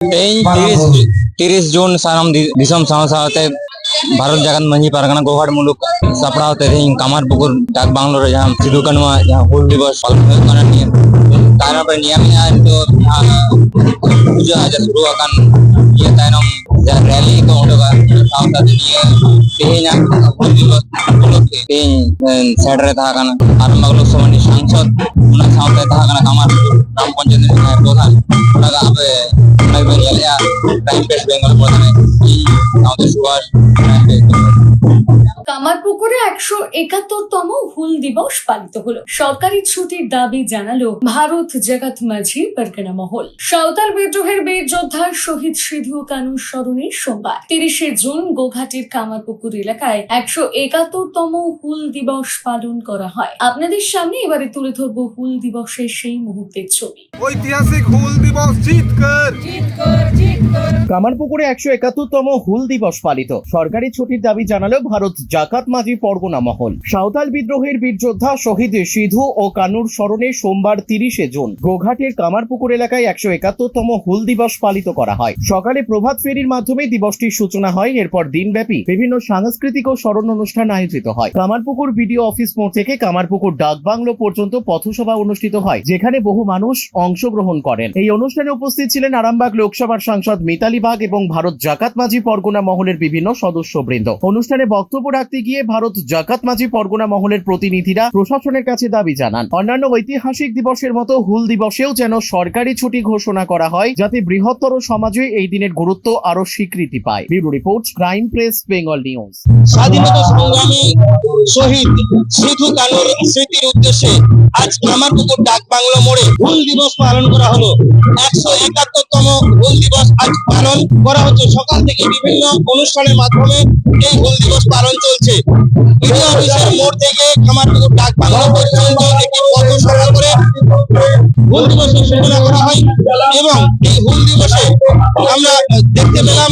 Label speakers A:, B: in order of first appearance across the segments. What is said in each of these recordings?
A: এই তিরিশ তিরিশ જૂન સાલમ દિસમ સાવસાતે ભારત જગત મંજી પરગણા ગોવાડ મુલુક સપડાવ તે હિં કમર પુકુર ડાક બાંગ્લોર જ્યાં સિદ્ધુ કનવા જ્યાં હોલ દિવસ પાલન કરા નિયમ તારા પર નિયમ આ તો પૂજા જ શરૂ અકન યે તાનમ જ્યાં રેલી કો ઉડવા સાવતા દિયે તેના હોલ દિવસ મુલુક તે સેડરે થા કન આત્મગલો સમની સાંસદ ઉના સાવતે થા કન કમર ગ્રામ પંચાયત પ્રધાન ব্যাংক বেঙ্গল প্রধানে এই আমাদের সুভাষ
B: কামারপুকুরে একশো একাত্তরতম হুল দিবস পালিত হলো। সরকারি ছুটির দাবি জানালো ভারত জাগাত মাঝি পরগনা মহল। সাঁওতাল বিদ্রোহের বীর যোদ্ধা শহীদ সিধু কানু স্মরণে সোমবার তিরিশে জুন গোঘাটের কামারপুকুর এলাকায় একশো একাত্তরতম হুল দিবস পালন করা হয়। আপনাদের সামনে এবারে তুলে ধরবো হুল দিবসের সেই মুহূর্তের ছবি।
C: ঐতিহাসিক হুল দিবস জিতকর।
D: কামারপুকুরে একশো একাত্তরতম হুল দিবস পালিত। সরকারি ছুটির দাবি জানালো ভারত জাকাত মাঝি পরগনা মহল। সাঁওতাল বিদ্রোহের বীর যোদ্ধা শহীদ সিধু ও কানুর স্মরণে সোমবার তিরিশে জুন গোঘাটের কামারপুকুর এলাকায় একশো একাত্তরতম হুল দিবস পালিত করা হয়। সকালে প্রভাত ফেরির মাধ্যমে দিবসটির সূচনা হয়, এরপর দিনব্যাপী বিভিন্ন সাংস্কৃতিক ও স্মরণ অনুষ্ঠান আয়োজিত হয়। কামারপুকুর বিডিও অফিস মোড় থেকে কামারপুকুর ডাক বাংলো পর্যন্ত পথসভা অনুষ্ঠিত হয়, যেখানে বহু মানুষ অংশগ্রহণ করেন। এই অনুষ্ঠানে উপস্থিত ছিলেন আরামবাগ লোকসভার সাংসদ মিতালি বাগ এবং ভারত জাকাত মাঝি পরগনা মহলের বিভিন্ন সদস্যবৃন্দ। অনুষ্ঠানে বক্তব্য রাখতে গিয়ে ভারত জাকাত মাঝি পরগনা মহলের প্রতিনিধিরা প্রশাসনের কাছে দাবি জানান। অন্যান্য ঐতিহাসিক দিবসের মতো হুল দিবসেও যেন সরকারি ছুটি ঘোষণা করা হয়, যাতে বৃহত্তর সমাজে এই দিনের গুরুত্ব আরও স্বীকৃতি পায়। Bureau report, crime press, Bengal news.
E: স্বাধীনতা সংগ্রামী শহীদ সিধু কানুর স্মৃতির উদ্দেশ্যে আজ ডাক মোড়ে হুল দিবস পালন করা হলো। একশো একাত্তরতম হুল দিবস আজ পালন করা হচ্ছে। সকাল থেকে বিভিন্ন অনুষ্ঠানের মাধ্যমে এই হুল দিবস পালন চলছে। বিডিও অফিসের মোড় থেকে আমার ডাক বাংলা পর্যন্ত একটি পথসভা করে এবং দেখতে পেলাম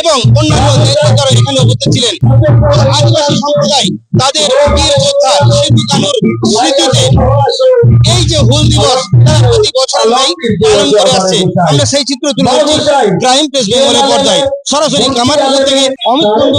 E: এবং অন্যান্য সম্প্রদায় তাদের স্মৃতিতে এই যে হুল দিবস প্রতি বছর পালন করে আসছে আমরা সেই চিত্র তুলে ধরছি ক্রাইম প্রেস সরাসরি কামারপুকুর থেকে অমিত কুন্ডু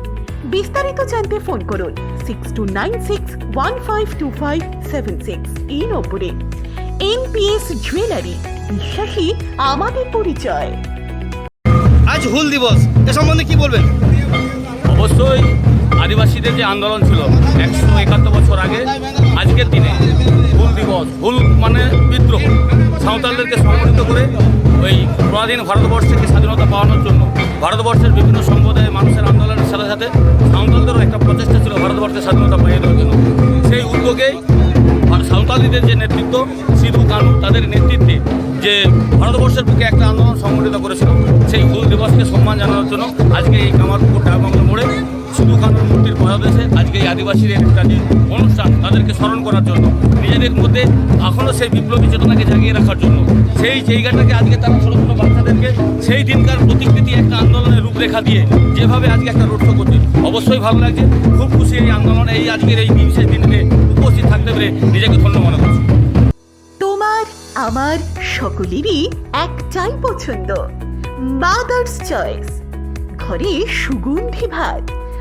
F: বিস্তারিত জানতে ফোন করুন six two nine six one five two five seven six এই নম্বরে। এনপিএস জুয়েলারি বিশ্বাসী আমাদের পরিচয়।
C: আজ হুল দিবস এ সম্বন্ধে কি বলবেন?
G: অবশ্যই। আদিবাসীদের যে আন্দোলন ছিল, একশো একাত্তর বছর আগে, আজকের দিনে হুল দিবস, হুল মানে বিদ্রোহ। সাঁওতালদেরকে সংগঠিত করে ওই পরাধীন ভারতবর্ষকে স্বাধীনতা পাওয়ানোর জন্য ভারতবর্ষের বিভিন্ন সম্প্রদায়ের মানুষের আন্দোলনের সাথে সাথে সাঁওতালদেরও একটা প্রচেষ্টা ছিল ভারতবর্ষের স্বাধীনতা পাইয়ে দেওয়ার জন্য। সেই উদ্যোগেই সাঁওতালিদের যে নেতৃত্ব, সিধু কানু, তাদের নেতৃত্বে যে ভারতবর্ষের বুকে একটা আন্দোলন সংগঠিত করেছিল, সেই হুল দিবসকে সম্মান জানানোর জন্য আজকে এই কামারপুকুর ডাকবাংলো মোড়ে কানুর মূর্তির পদাদেশে আজকে এই আদিবাসীদের একটা যে অনুষ্ঠান তাদেরকে স্মরণ করার জন্য, নিজেদের মধ্যে এখনও সেই বিপ্লবী চেতনাকে জাগিয়ে রাখার জন্য। সেই জায়গাটাকে আজকে তারা ছোটো ছোটো বাচ্চাদেরকে সেই দিনকার প্রতিকৃতি একটা আন্দোলনের রূপরেখা দিয়ে যেভাবে আজকে একটা রোড শো করছে, অবশ্যই ভালো লাগছে। খুব খুশি এই আন্দোলনে, এই আজকের এই বিশেষ দিনে উপস্থিত থাকতে পেরে নিজেকে ধন্য মনে করছি।
F: তোমার, আমার সকলেরই একটাই পছন্দ মাদার্স চয়েস ঘরে সুগন্ধি ভাত।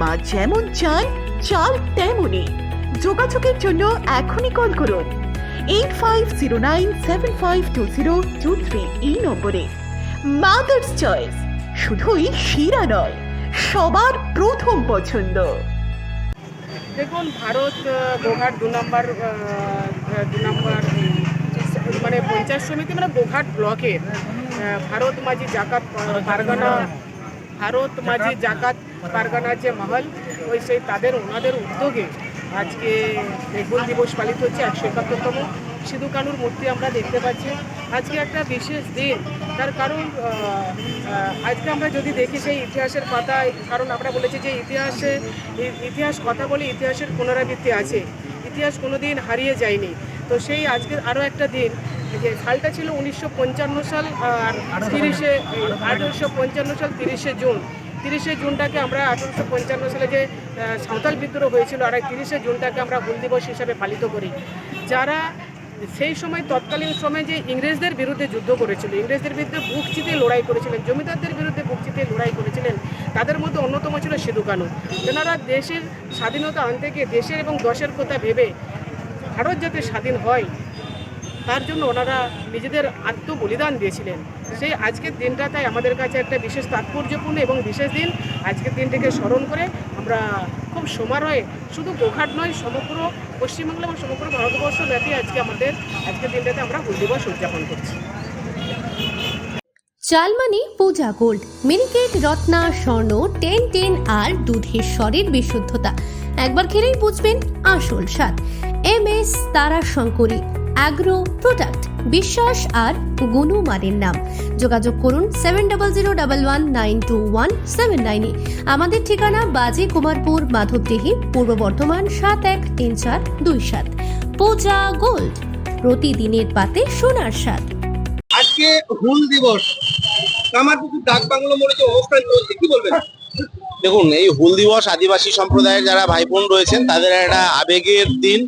F: মা যেমন চান চাল তেমনই। যোগাযোগের জন্য এখনই কল করুন। Eight five zero nine seven five two zero two three এই নম্বরে। মাদার্স চয়েস শুধুই শিরা নয় সবার প্রথম পছন্দ।
H: দেখুন ভারত গোঘাট দু নম্বর দু নম্বর মানে পঞ্চায়েত সমিতি মানে গোঘাট ব্লকের ভারত মাঝি জাকাত পারগানা ভারত মাঝি জাকাত পারগানা যে মহল, ওই সেই তাদের, ওনাদের উদ্যোগে আজকে হুল দিবস পালিত হচ্ছে, একশো একাত্তরতম সিধু কানুর মূর্তি আমরা দেখতে পাচ্ছি। আজকে একটা বিশেষ দিন, তার কারণ আজকে আমরা যদি দেখি সেই ইতিহাসের পাতায় কারণ আমরা বলেছি যে ইতিহাসে ইতিহাস কথা বলে ইতিহাসের পুনরাবৃত্তি আছে। ইতিহাস কোনো দিন হারিয়ে যায়নি। তো সেই আজকের আরও একটা দিন যে সালটা ছিল উনিশশো পঞ্চান্ন সাল আর তিরিশে, আঠেরোশো পঞ্চান্ন সাল তিরিশে জুন। তিরিশে জুনটাকে আমরা আঠারোশো পঞ্চান্ন সালে যে সাঁওতাল বিদ্রোহ হয়েছিল, আর তিরিশে জুনটাকে আমরা হুল দিবস হিসাবে পালিত করি। যারা সেই সময় তৎকালীন সময়ে যে ইংরেজদের বিরুদ্ধে যুদ্ধ করেছিল, ইংরেজদের বিরুদ্ধে বুক চিতে লড়াই করেছিলেন, জমিদারদের বিরুদ্ধে বুক চিতে লড়াই করেছিলেন, তাদের মধ্যে অন্যতম ছিল সিধু কানু। তেনারা দেশের স্বাধীনতা আনতে গিয়ে দেশের এবং দশের কথা ভেবে ভারত যাতে স্বাধীন হয় তার জন্য ওনারা নিজেদের আত্মবলিদান দিয়েছিলেন। সেই আজকের দিনটা তাই আমাদের কাছে একটা বিশেষ তাৎপর্যপূর্ণ এবং বিশেষ দিন। আজকের দিনটিকে স্মরণ করে আমরা খুব সমারোহে শুধু গোঘাট নয়, সমগ্র পশ্চিমবাংলা এবং সমগ্র ভারতবর্ষ ব্যাপী আজকে আমাদের, আজকের দিনটাতে আমরা হুল দিবস উদযাপন করছি।
I: Chalmani, Puja gold, Miniket, Ratna, Swarna, ten ten আর দুধের স্বরের বিশুদ্ধতা। একবার খেলেই বুঝবেন আসল স্বাদ। এম এস তারা শঙ্করী অ্যাগ্রো প্রোডাক্ট বিশ্বাস আর গুণমানের নাম। যোগাযোগ করুন seven double zero double one nine two one seven নাইনে আমাদের ঠিকানা বাজে কুমারপুর মাধবদেহি পূর্ব বর্ধমান সাত এক তিন চার দুই সাত। পূজা গোল্ড প্রতিদিনের পাতে সোনার স্বাদ।
E: আজকে হুল দিবস। কামারপুকুর ডাক বাংলো মোড়ে যে অনুষ্ঠান চলছে কি বলবেন?
J: দেখুন এই হুল দিবস আদিবাসী সম্প্রদায়ের যারা ভাই বোন রয়েছেন তাদের একটা আবেগের দিন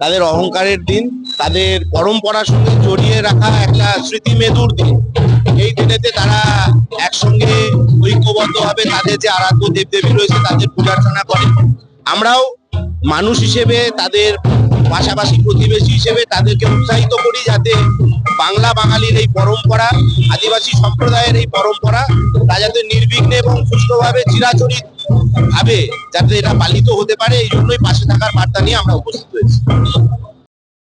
J: তাদের অহংকারের দিন তাদের পরম্পরার সঙ্গে জড়িয়ে রাখা একটা স্মৃতি মেদুর দিন। এই দিনেতে তারা একসঙ্গে ঐক্যবদ্ধভাবে তাদের যে আরাধ্য দেবদেবী রয়েছে, তাদের পূজার্চনা করে। আমরাও মানুষ হিসেবে, তাদের পাশাপাশি প্রতিবেশী হিসেবে তাদেরকে উৎসাহিত করি যাতে বাংলা বাঙালির এই পরম্পরা, আদিবাসী সম্প্রদায়ের এই পরম্পরা, তা যাতে নির্বিঘ্নে এবং সুষ্ঠুভাবে চিরাচরিত ভাবে যাতে এটা পালিত হতে পারে, এই জন্যই পাশে থাকার বার্তা নিয়ে আমরা উপস্থিত হয়েছি।